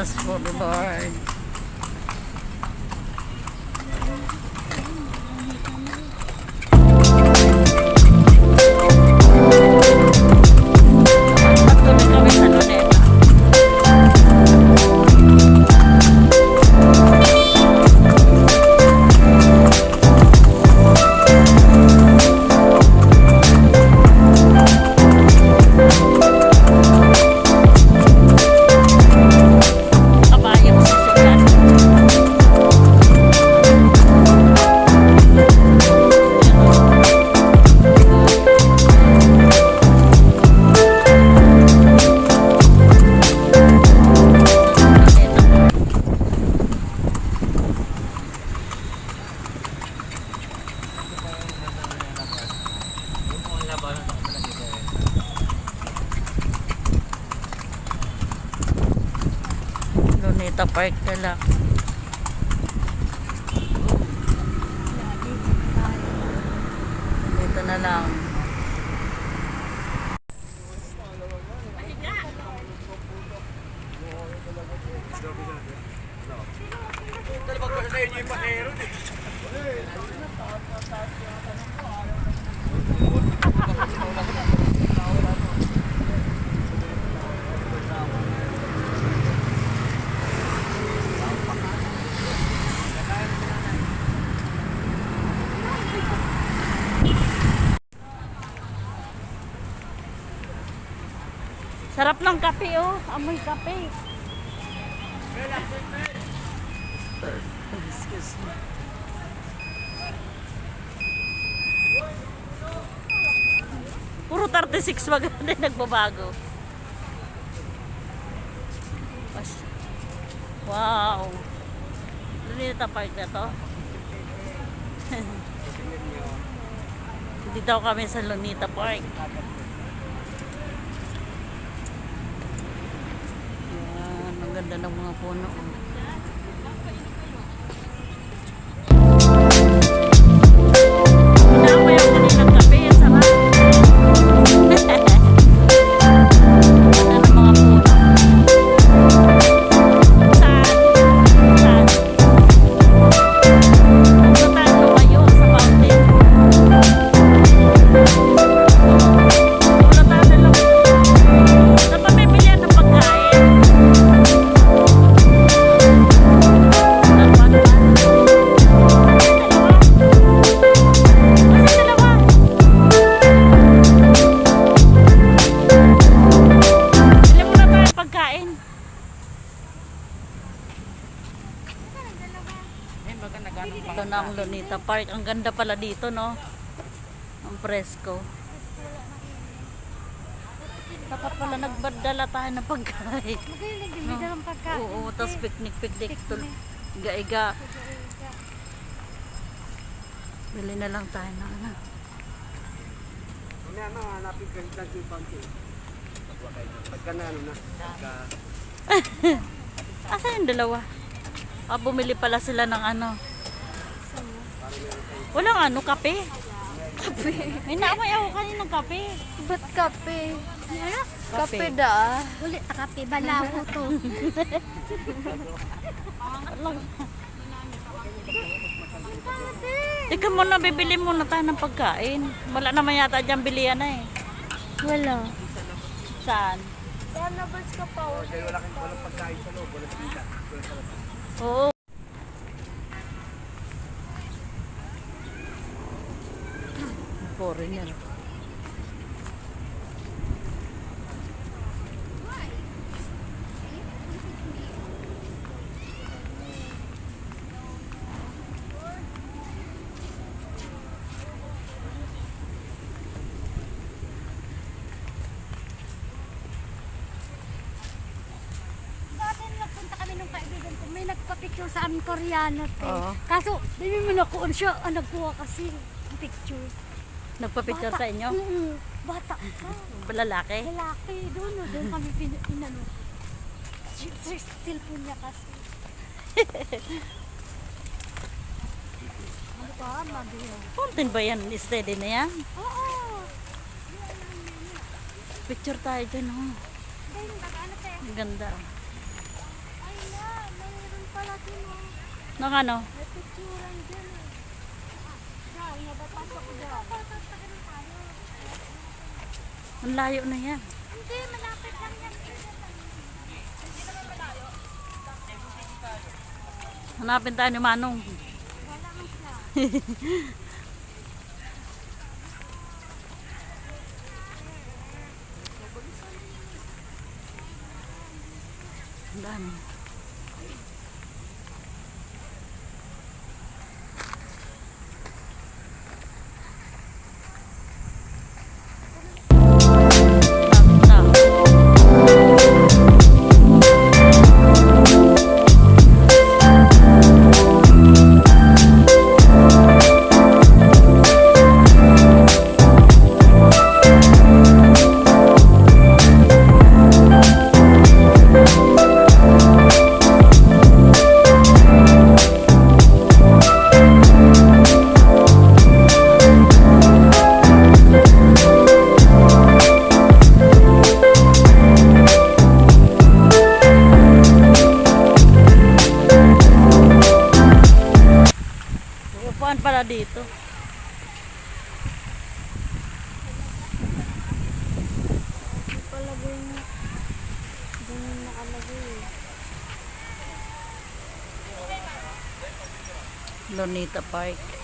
us for the Lord. Dito na lang. Sarap ng kape oh. Amoy kape. Excuse me. Puro 36 wag na nagbabago. Wow. Lunita Park na to. Dito kami sa Lunita Park. Yan, ang ganda ng mga puno. Pala dito, no? Ang presko. Dapat pala nagbadala tayo ng pagkain. Magaling din, may dalang pagkain. Oo, tapos picnic-picnic. Iga-iga. Bili na lang tayo ng ano. Ano ano, hanapin ka rin ng pangki. Pagka na ano na. Pagka... Asa yung dalawa? Ah, bumili pala sila ng ano. Walang ano, kape. Kape. May naamay ako kaninang kape. Ba't kape? Ano? Kape. Kape da. Ulit na kape. Balaho to. Ika muna, bibili muna tayo ng pagkain. Wala naman yata dyan bilihan na eh. Wala. Saan? Sana bas ka pa? Wala kang walang pagkain sa loob. Walang sa. Oo. Foreigner. May nagpa-picture sa amin koreano. Te. Oo. Kaso, di mo nakuon siya. Ang nagkuha kasi picture. Nagpa-picture sa inyo? Mm Bata ka. Lalaki? Lalaki. Doon, no, doon kami pin, inano. Si- si- Cellphone niya kasi. ano ba? Mabiyo. Fountain ba yan? Steady na yan? Oo. Picture tayo dyan, oh. Ang ganda. Ay, Nang ano? May picturean dyan eh. Saan? Nabapasok ko dyan. Ang layo na yan. Hindi, malapit lang yan. Hanapin tayo ni Manong. Wala mo siya. Ang dami. Lonita Park.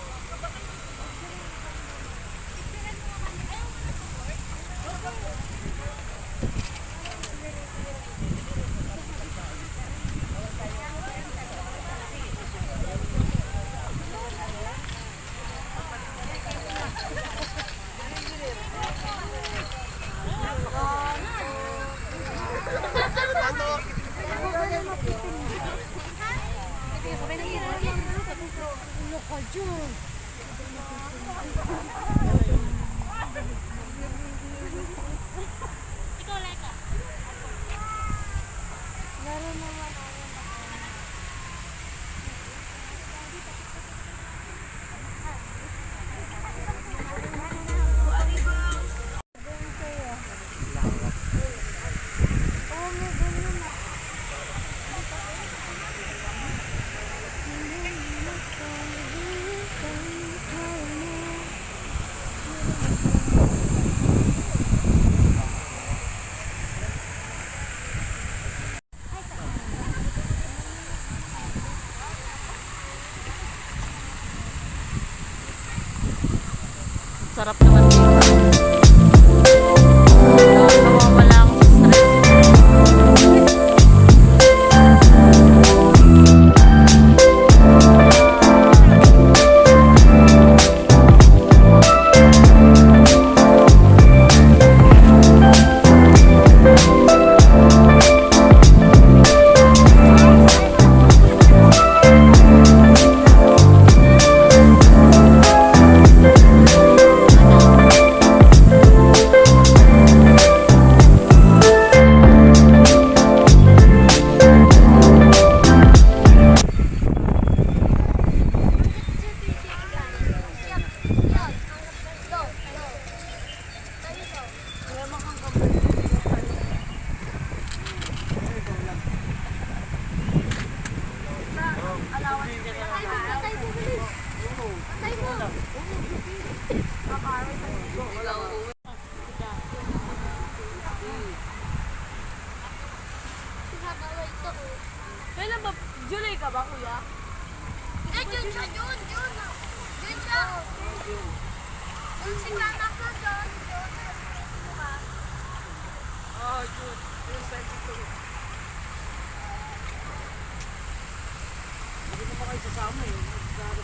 Kayo sasama eh.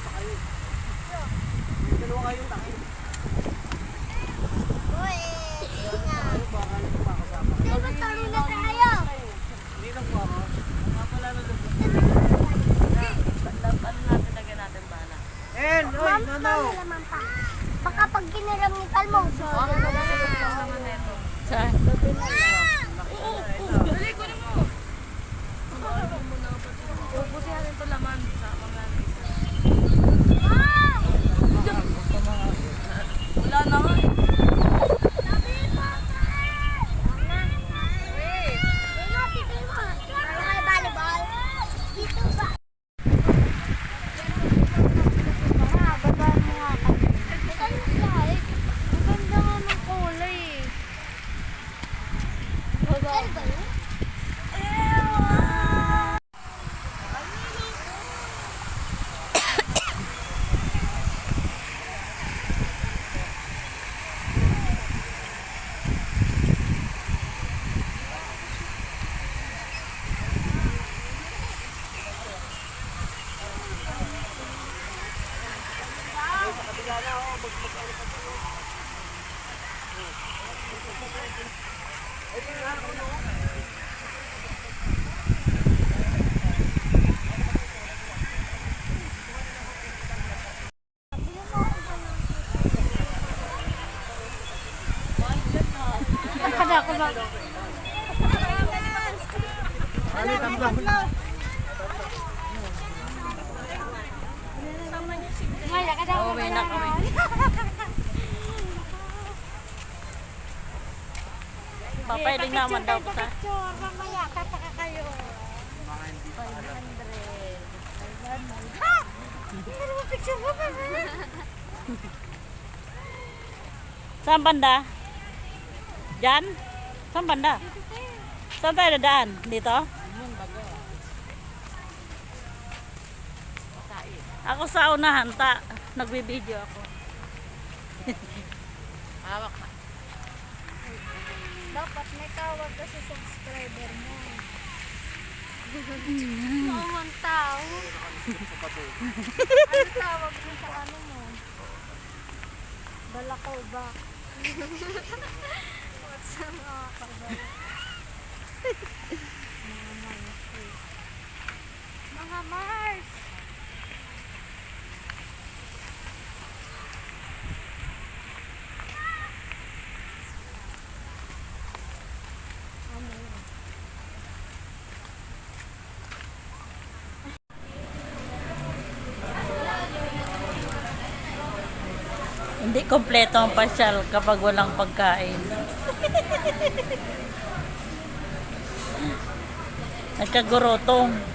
Pa kayo. May dalawa kayong takip. Uy, inga. Kayo baka hindi pa kasama. Hindi, magtaro na tayo. Hindi lang po ako. Mga pala na doon. Ano natin lagyan natin bala? En, oy, no, naman. Baka pag giniram ni Palmo. Saan? Ada aku bang. Ada tambah. Maya, kada ako Uuwi na kami. Papailing naman daw kita. Picture, mamaya, kapaka kayo. Ha! Hindi naman picture mo ba? Saan banda? Diyan? Saan banda? Saan tayo dadaan? Dito? Ako sa unahan, ta. Nagbibideo ako. Hawak na. Dapat may tawag ka sa subscriber mo. Naman tao. ano tawag mo sa ano mo? Balakaw ba? What's sa mga kabal? mga Mars. Mga Mars! Ano yun? Hindi kompleto ang pasyal kapag walang pagkain. Nagkagurotong.